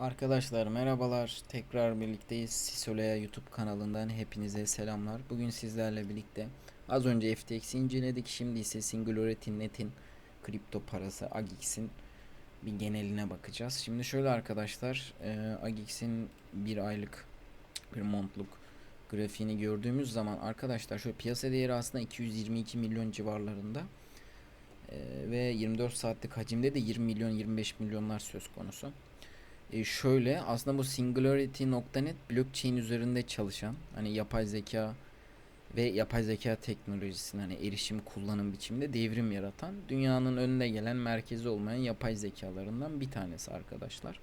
Arkadaşlar merhabalar. Tekrar birlikteyiz. Sisolea YouTube kanalından hepinize selamlar. Bugün sizlerle birlikte az önce FTX'i inceledik. Şimdi ise Singularity Net'in kripto parası Agix'in bir geneline bakacağız. Şimdi şöyle arkadaşlar, e, Agix'in bir aylık bir montluk grafiğini gördüğümüz zaman arkadaşlar şöyle piyasa değeri aslında 222 milyon civarlarında. E, ve 24 saatlik hacimde de 20 milyon 25 milyonlar söz konusu. E, şöyle aslında bu Singularity.net blockchain üzerinde çalışan hani yapay zeka ve yapay zeka teknolojisine hani erişim kullanım biçiminde devrim yaratan dünyanın önüne gelen merkezi olmayan yapay zekalarından bir tanesi arkadaşlar.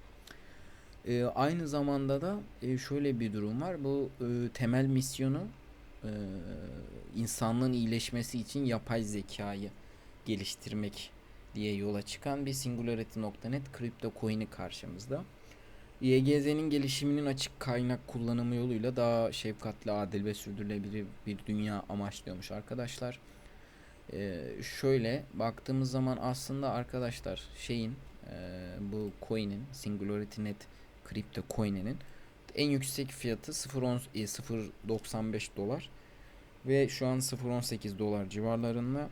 E, aynı zamanda da e, şöyle bir durum var. Bu e, temel misyonu e, insanlığın iyileşmesi için yapay zekayı geliştirmek diye yola çıkan bir Singularity.net kripto coin'i karşımızda. YGZ'nin gelişiminin açık kaynak kullanımı yoluyla daha şefkatli, adil ve sürdürülebilir bir dünya amaçlıyormuş arkadaşlar. Ee, şöyle baktığımız zaman aslında arkadaşlar şeyin e, bu coin'in Singularity Net kripto coin'inin en yüksek fiyatı 0.10 e, 0.95 dolar ve şu an 0.18 dolar civarlarında.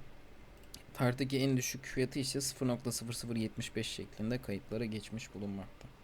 Tarihteki en düşük fiyatı ise 0.0075 şeklinde kayıtlara geçmiş bulunmakta.